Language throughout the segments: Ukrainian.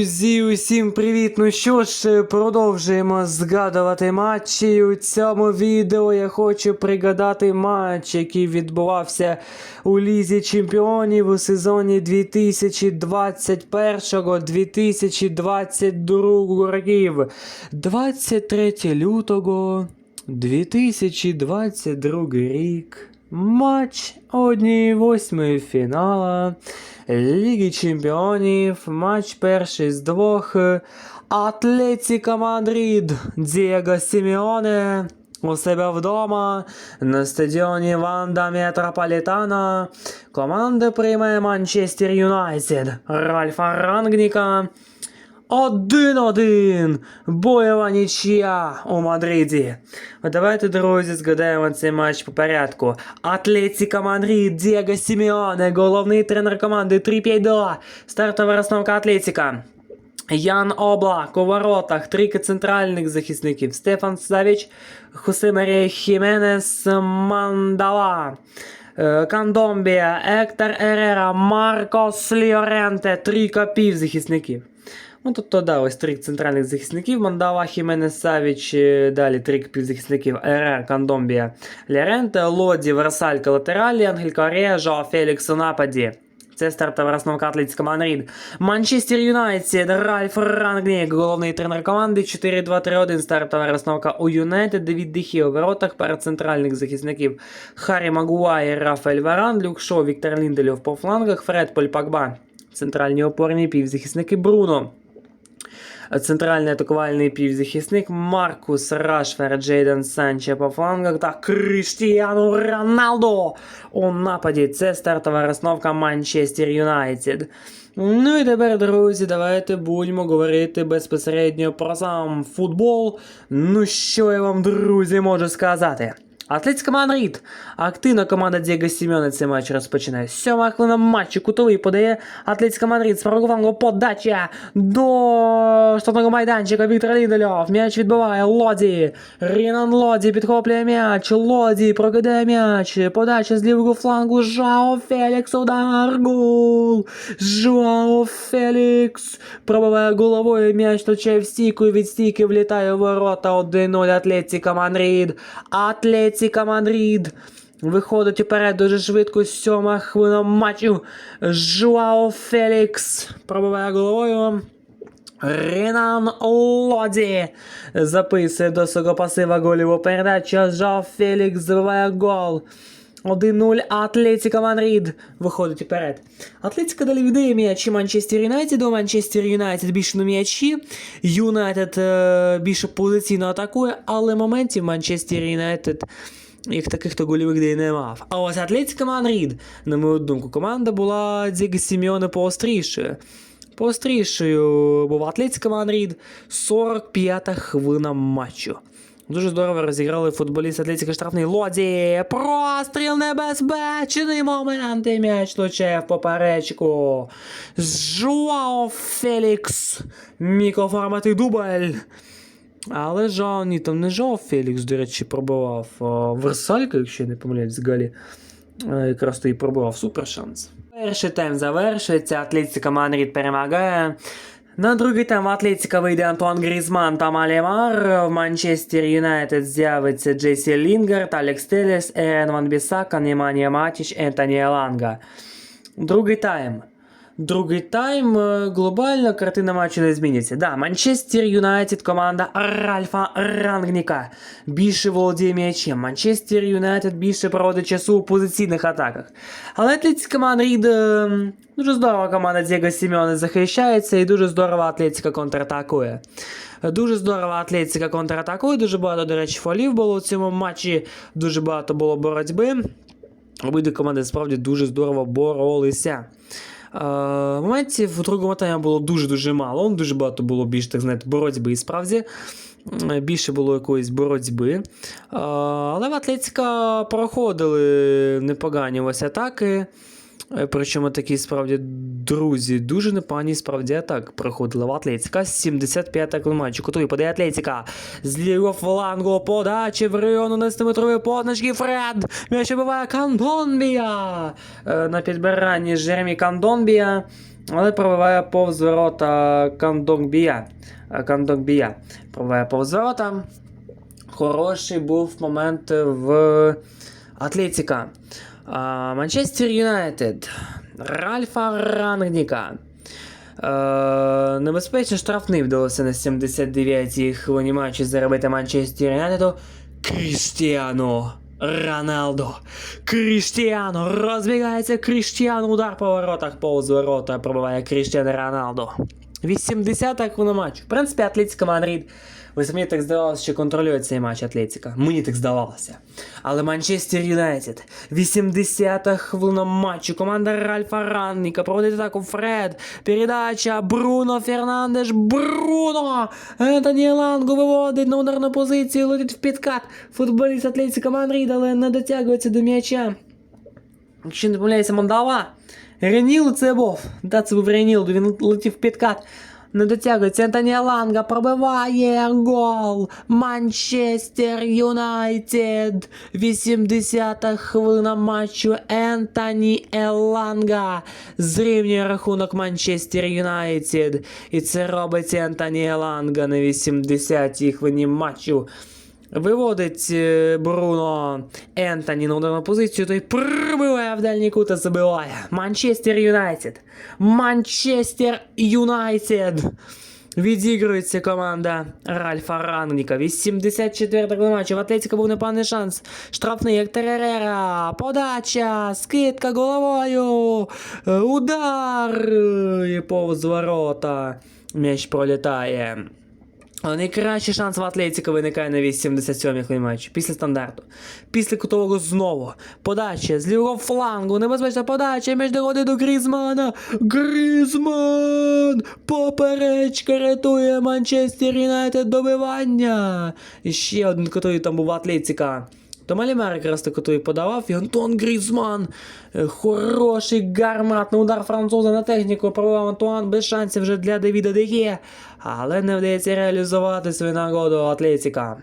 Друзі, усім привіт! Ну що ж, продовжуємо згадувати матчі. У цьому відео я хочу пригадати матч, який відбувався у Лізі Чемпіонів у сезоні 2021-2022 років. 23 лютого 2022 рік. Матч однієї восьмої фінала Ліги Чемпіонів. Матч перший з двох. Атлетіка Мадрид Дієго Сімеоне у себе вдома на стадіоні Ванда Метрополітана. Команда приймає Манчестер Юнайтед Ральфа Рангніка. 1-1. Бойова нічия у Мадриді. Давайте, друзі, згадаємо цей матч по порядку. Атлетіка Мадрид, Дієго Сімеоне, головний тренер команди 3-5-2. Стартова розстановка Атлетіка. Ян Облак у воротах, трійка центральних захисників. Стефан Савіч, Хосе Марія Хіменес, Мандала. Е, Кандомбія, Ектор Ерера, Маркос Ліоренте, трійка півзахисників. Ну, тобто, да, ось трик центральних захисників. Мандала, Хіменес Савіч, е, далі три півзахисників РР, Кандомбія, Ліоренте, Лоді, Версалька, латералі, Ангель Корея, Жоа Фелікс у нападі. Це стартова розновка Атлетика Мадрид. Манчестер Юнайтед, Ральф Рангнік, головний тренер команди. 4-2-3-1. Стартова розновка у Юнайтед. Девід Дехі у воротах. Пара центральних захисників Харі Магуайр, Рафаель Варан, Люк Шо, Віктор Лінделів по флангах, Фред Поль Пакба. Центральні опорні півзахисники Бруно. Центральний атакувальний півзахисник Маркус Рашфер, Джейден Санче по флангах та Кріштіану Роналдо у нападі. Це стартова розновка Манчестер Юнайтед. Ну і тепер, друзі, давайте будемо говорити безпосередньо про сам футбол. Ну що я вам, друзі, можу сказати? Атлетика Мадрид. Активна команда Дієго Сімеона цей матч розпочинає. Сьома хвилина матчу кутовий подає Атлетика Мадрид. З правого флангу подача до штатного майданчика Віктор Ліндельов. М'яч відбиває Лоді. Рінан Лоді підхоплює м'яч. Лоді прокидає м'яч. Подача з лівого флангу. Жао Фелікс. Удар. Гол. Жао Фелікс. Пробиває головою м'яч точає в стійку і від стійки влітає у ворота 1-0 Атлетика Мадрид. Атлетика Мадрид. Виходить уперед дуже швидко. Сьома хвилина матчу. Жуао Фелікс пробиває головою. Ренан Лоді записує до свого пасива голіву передачу. Жуао Фелікс забиває гол. 1-0 Атлетика Мадрид виходить уперед. Атлетика далі віддає м'ячі Манчестер Юнайтеду. Манчестер Юнайтед більше на м'ячі. Юнайтед е, більше позиційно атакує, але моментів Манчестер Юнайтед як таких то гольових де не мав. А ось Атлетика Мадрид, на мою думку, команда була Діго Сімеоне поострішою. Поострішою був Атлетика Мадрид 45-та хвилина матчу. Дуже здорово розіграли футболіст Атлетика штрафний Лоді. Простріл небезпечний момент. І м'яч влучає в поперечку. Жуао Фелікс. Мікроформатний дубль. Але Жао, ні, там не Жао Фелікс, до речі, пробивав Версалька, якщо я не помиляюсь, взагалі. Е, Якраз то і пробивав супер шанс. Перший тайм завершується, Атлетика Мадрид перемагає. На другий тайм в Атлетика вийде Антуан Грізман та Малімар. В Манчестер Юнайтед з'явиться Джесі Лінгард, Алекс Телес, Ерен Ван Бісака, Неманія Матіч, Ентоні Еланга. Другий тайм. Другий тайм е, глобально картина матчу не зміниться. Да, Манчестер Юнайтед команда Ральфа Рангніка більше володіє м'ячем. Манчестер Юнайтед більше проводить часу у позиційних атаках. Але Атлетика Мадрид е, дуже здорова команда Дієго Сімеоне захищається і дуже здорово Атлетика контратакує. Дуже здорово Атлетика контратакує, дуже багато, до речі, фолів було у цьому матчі, дуже багато було боротьби. Обидві команди справді дуже здорово боролися. Е, моментів у другому таймі було дуже-дуже мало. Дуже багато було більш так знаєте, боротьби справді. Е, Більше було якоїсь боротьби. Е, Але в Атлетика проходили непогані ось атаки. Е, Причому такі справді друзі, дуже непогані справді атак проходили в Атлетика. 75-та матчу. Кутовий подає Атлетика. З лівого флангу подачі в району 10-метрової позначки. Фред. М'яч вибиває Кандонбія. Е, На підбиранні Жеремі Кандонбія. але пробиває повз ворота Кандонгбія. Е, Кандонгбія пробиває повз ворота. Хороший був момент в Атлетіка. Манчестер Юнайтед. Ральфа Рангніка. Небезпечний штрафний вдалося на 79-й хвилині матчі заробити Манчестер Юнайтеду. Кріштіану Роналдо. Кріштіану розбігається Кріштіану. Удар по воротах ворота пробиває Кріштіану Роналдо. 80-та хвилина матчу. В принципі, Атлетика Мадрид. Ви самі так здавалося, що контролює цей матч Атлетика. Мені так здавалося. Але Манчестер Юнайтед. 80-та хвилина матчу. Команда Ральфа Ранніка проводить атаку Фред. Передача Бруно Фернандеш. Бруно! Ентоні Лангу виводить на ударну позицію. Летить в підкат. Футболіст Атлетика Мадрид, але не дотягується до м'яча. Якщо не помиляюся, Мандала. Реніл це був. Да, це був Реніл, він летів в підкат. Не дотягується Ентоні Ланга, пробиває гол. Манчестер Юнайтед. 80-та хвилина матчу. Ентоні Еланга зрівнює рахунок Манчестер Юнайтед. І це робить Ентоні Еланга на 80-й хвилині матчу. Виводить е, Бруно Ентоні на ударну позицію, той пробиває в дальній кут і забиває. Манчестер Юнайтед. Манчестер Юнайтед. Відігрується команда Ральфа Рангніка. 84 матчу. В Атлетіка був непоганий шанс. Штрафний як Теререра. Подача. Скидка головою. е, Удар. І повз ворота. М'яч пролітає. Найкращий шанс в Атлетіка виникає на 87-й хвилині матчу. Після стандарту. Після кутового знову. Подача з лівого флангу. Небезпечна подача між дороги до Грізмана. Грізман! Поперечка рятує Манчестер Юнайтед добивання. І ще один, який там був Атлетіка. То Малімер якраз таки той подавав, і Антон Грізман. Е, Хороший гарматний удар француза на техніку Провав Антуан без шансів вже для Девіда Дегє, але не вдається реалізувати свою нагоду Атлетіка.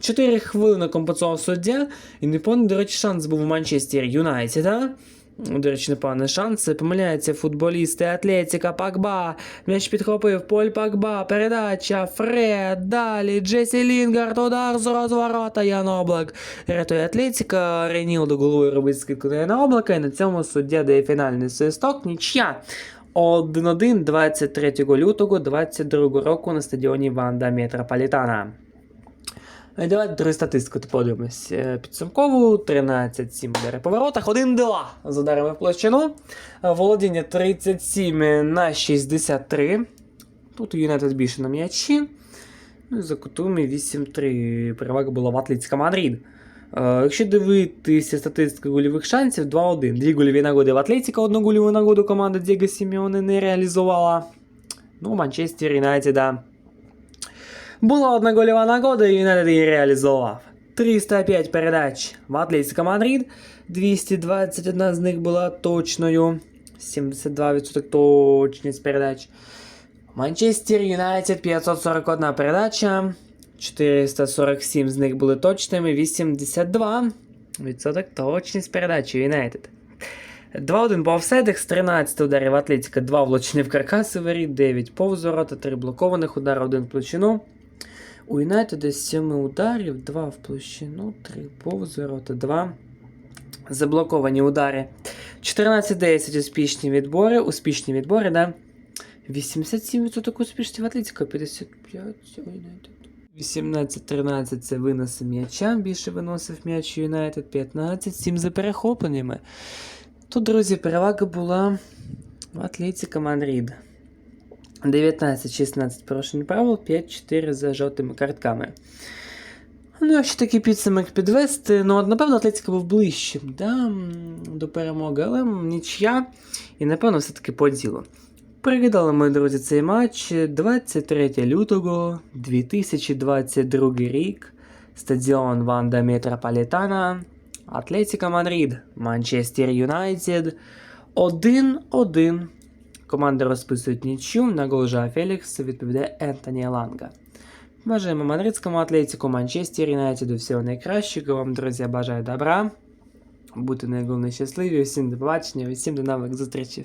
Чотири хвилини компенсував суддя, і непоганий, до речі, шанс був у Манчестер Юнайтеда. До речі, непоганий шанс. Помиляються футболісти Атлетіка, Пакба. М'яч підхопив Поль Пакба. Передача. Фред. Далі. Джесі Лінгард. Удар з розворота. Ян Облак. Рятує Атлетіка. Ренілдо головою робить скидку на Яна Облака. І на цьому суддя дає фінальний свисток. Нічия. 1-1 23 лютого 22 року на стадіоні Ванда Метрополітана. І Давайте другу статистику подивимось. Е, Підсумкову 13-7 удари по воротах, 1 2 з ударами в площину. Е, Володіння 37 на 63. Тут Юнайтед більше на м'ячі. Ну за кутами 8-3. Перевага була в Атлетика Мадрид. Е, Якщо дивитися статистику гольових шансів, 2-1. Дві гольові нагоди в Атлетика, одну гольову нагоду команда Дієго Сімеоне не реалізувала. Ну, Манчестер Юнайтеда була одна нагода, і Юнайтед її реалізував. 305 передач в Атлетико Мадрид, 221 з них була точною. 72% точність передач. Манчестер Юнайтед 541 передача. 447 з них були точними, 82% точність передачі Юнайтед. 2-1 по офсайдах з 13 ударів Атлетика, 2 влучені в каркаси воріт, 9 повз ворота, 3 блокованих удара, 1 в площину. У Юнайтеда 7 ударів, 2 в площину, 3 повз ворота, 2 заблоковані удари. 14-10 успішні відбори, успішні відбори, да? 87% успішності в Атлетика, 55 у Юнайтед. 18-13 це виноси м'яча, більше виносив м'яч Юнайтед, 15-7 за перехопленнями. Тут, друзі, перевага була в Атлетика Мадрид. 19-16 порушень правил, 5-4 за жовтими картками. Ну, якщо такий підсумок підвести, ну, напевно, Атлетика був ближчим да, до перемоги, але нічия, і напевно все-таки по ділу. Пригадали, мої друзі, цей матч 23 лютого 2022 рік. Стадіон Ванда Метрополітана. Атлетика Мадрид, Манчестер Юнайтед. 1-1. Команди розписують нічю. На гол Жа Фелікс відповідає Ентоні Ланга. Бажаємо мадридському атлетику Манчестер Юнайтеду всього найкращого. Вам, друзі, бажаю добра. Будьте найголовніше щасливі. всім до побачення, всім до нових зустрічей.